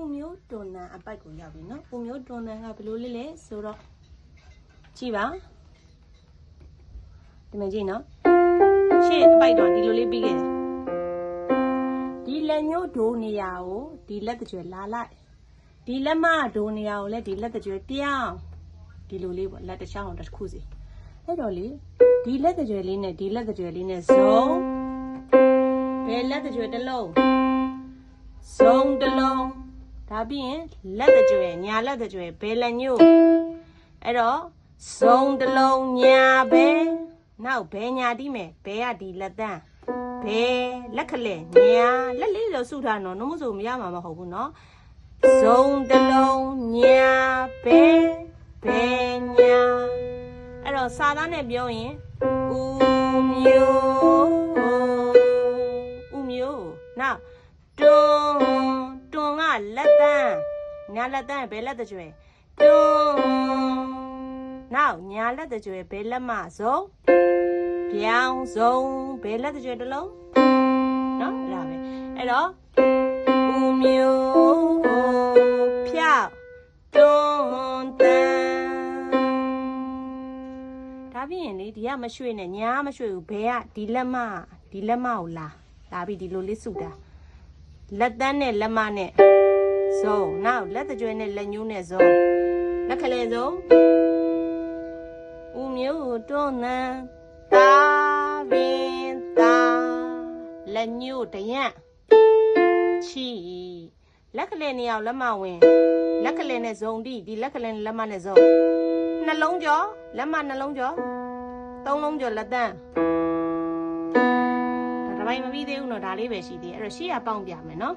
ဥမျိုးတွန်နံအပိုက်ကိုရောက်ပြီနော်ဥမျိုးတွန်နံကဘယ်လိုလဲလဲဆိုတော့ကြည့်ပါဒီမှာကြည့်နော်ရှေ့အပိုက်တော့ဒီလိုလေးပြီးခဲ့တယ်ဒီလက်ညှိုးဒိုးနေရာကိုဒီလက်တကြွယ်လာလိုက်ဒီလက်မဒိုးနေရာကိုလည်းဒီလက်တကြွယ်ပြောင်းဒီလိုလေးပေါ့လက်တစ်ချောင်းတစ်ခုစီအဲ့တော့လေဒီလက်တကြွယ်လေးနဲ့ဒီလက်တကြွယ်လေးနဲ့ဇုံဘယ်လက်တကြွယ်တစ်လုံးဇုံတစ်လုံး ဒါပြီးရင်လက်တကြွယ်ညာလက်တကြွယ်ဘယ်လက်ညို့အဲ့တော့ဇုံတစ်လုံးညာပဲနောက်ဘယ်ညာတီးမယ်ဘယ်ကဒီလက်တန်းဘယ်လက်ခလက်ညာလက်လေးလို့စုထားနော်နှုတ်မဆိုမရမှာမဟုတ်ဘူးနော်ဇုံတစ်လုံးညာပဲဘယ်ညာအဲ့တော့စာသားနဲ့ပြောရင်ဥမျိုးဥမျိုးနောက်တွန်းတွန်းက လက်တန်းညာလက်တန်းဘယ်လက်တကြွယ်တွန်းနောက်ညာလက်တကြွယ်ဘယ်လက်မဆုံးပြောင်းဆုံးဘယ်လက်တကြွယ်တစ်လုံးနော်အဲ့ဒါပဲအဲ့တော့ဦးမျိုးဖြောက်တွန်းတန်းဒါပြီးရင်လေဒီကမရွှေ့နဲ့ညာမရွှေ့ဘူးဘယ်ကဒီလက်မဒီလက်မကိုလာလာပြီးဒီလိုလေးစုတာလက်တန်းနဲ့လက်မနဲ့ ဇုံနောက်လက်တကြွနဲ့လက်ညှိုးနဲ့ဇုံလက်ခလဲဇုံဦးမျိုးတွန်းနံတာပင်တာလက်ညှိုးတယံချီလက်ခလဲနေအောင်လက်မဝင်လက်ခလဲနဲ့ဇုံတိဒီလက်ခလဲနဲ့လက်မနဲ့ဇုံနှလုံးကျော်လက်မနှလုံးကျော်သုံးလုံးကျော်လက်တန်း ဒါတစ်ပိုင်းမပြီးသေးဘူးเนาะဒါလေးပဲရှိသေးတယ်အဲ့တော့ရှေ့ကပေါင်းပြမယ်เนาะ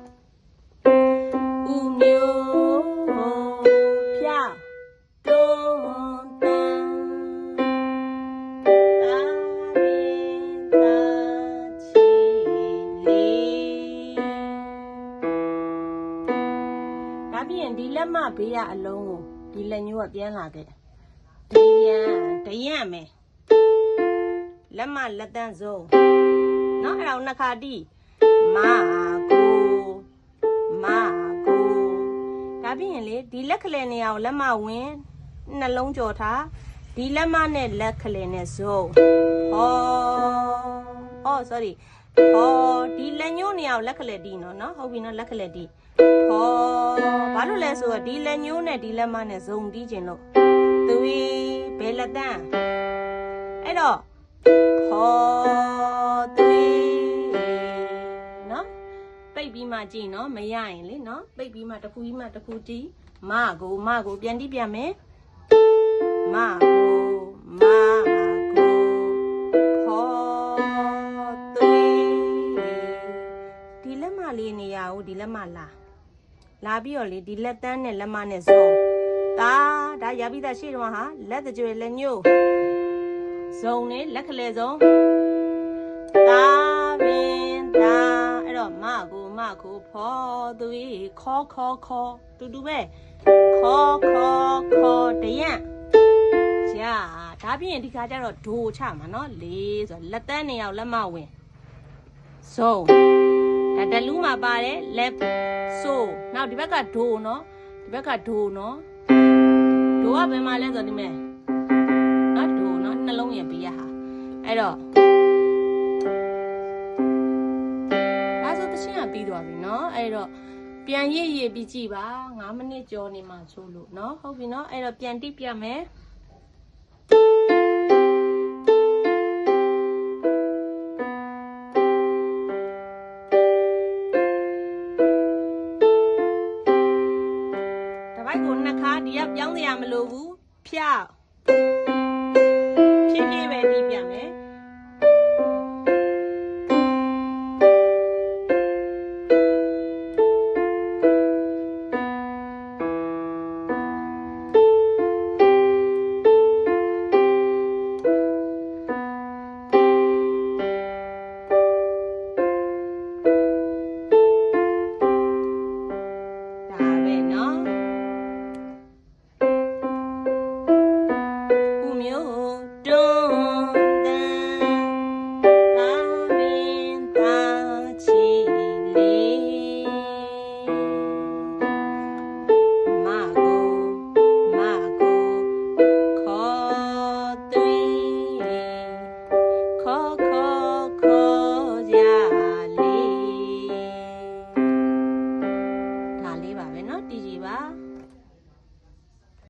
လက်မဘေးကအလုံးကိုဒီလက်ညှိုးကပြန်လာခဲ့ဒယံဒယံမယ်လက်မလက်တန်းစုံနော်အဲ့ဒါကိုနှစ်ခါတီးမာကိုမာကိုဒါပြီးရင်လေဒီလက်ခလဲနေရာကိုလက်မဝင်နှလုံးကြော်ထားဒီလက်မနဲ့လက်ခလဲနဲ့ဇုံဟောအော် sorry ဟောဒီလက်ညှိုးနေရာကိုလက်ခလဲတီးနော်နော်ဟုတ်ပြီနော်လက်ခလဲတီးဟောဘာလို့လဲဆိုတော့ဒီလက်ညှိုးနဲ့ဒီလက်မနဲ့ဇုံတီးခြင်းလို့သူဘယ်လက်တန်းအဲ့တော့ဟောသွေးနော်ပိတ်ပြီးမှကြည့်နော်မရရင်လေနော်ပိတ်ပြီးမှတစ်ခုပြီးမှတစ်ခုတီးမကိုမကိုပြန်တီးပြန်မယ်မကိုမကိုဟော လက်မလာလာပြီးတော့လေဒီလက်တန်းနဲ့လက်မနဲ့ဇောဒါဒါရပြီးသားရှေ့တော့ဟာလက်တကြွယ်လက်ညို့ဇုံနဲ့လက်ခလဲဇုံတာပင်တာအဲ့တော့မကိုမကိုဖော်သူကြီးခေါ်ခေါ်ခေါ်တူတူပဲခေါ်ခေါ်ခေါ်တယံကြာဒါပြင်ဒီခါကျတော့ဒိုချမှာနော်လေးဆိုတော့လက်တန်းနေအောင်လက်မဝင်ဇုံ ဒါတလူးမှာပါတယ်လက်ဆိုနောက်ဒီဘက်ကဒိုနော်ဒီဘက်ကဒိုနော်ဒိုကဘယ်မှာလဲဆိုတော့ဒီမဲ့နော်ဒိုနော်နှလုံးရပေးရဟာအဲ့တော့အဲဆိုတချင်းကပြီးသွားပြီနော်အဲ့တော့ပြန်ရည်ရည်ပြီးကြည့်ပါ9မိနစ်ကြောနေမှဆိုလို့နော်ဟုတ်ပြီနော်အဲ့တော့ပြန်တိပြမယ် ဖြောက်ဖြည်းဖြည်းပဲတီးပြမယ် ခေါ်ခေါ်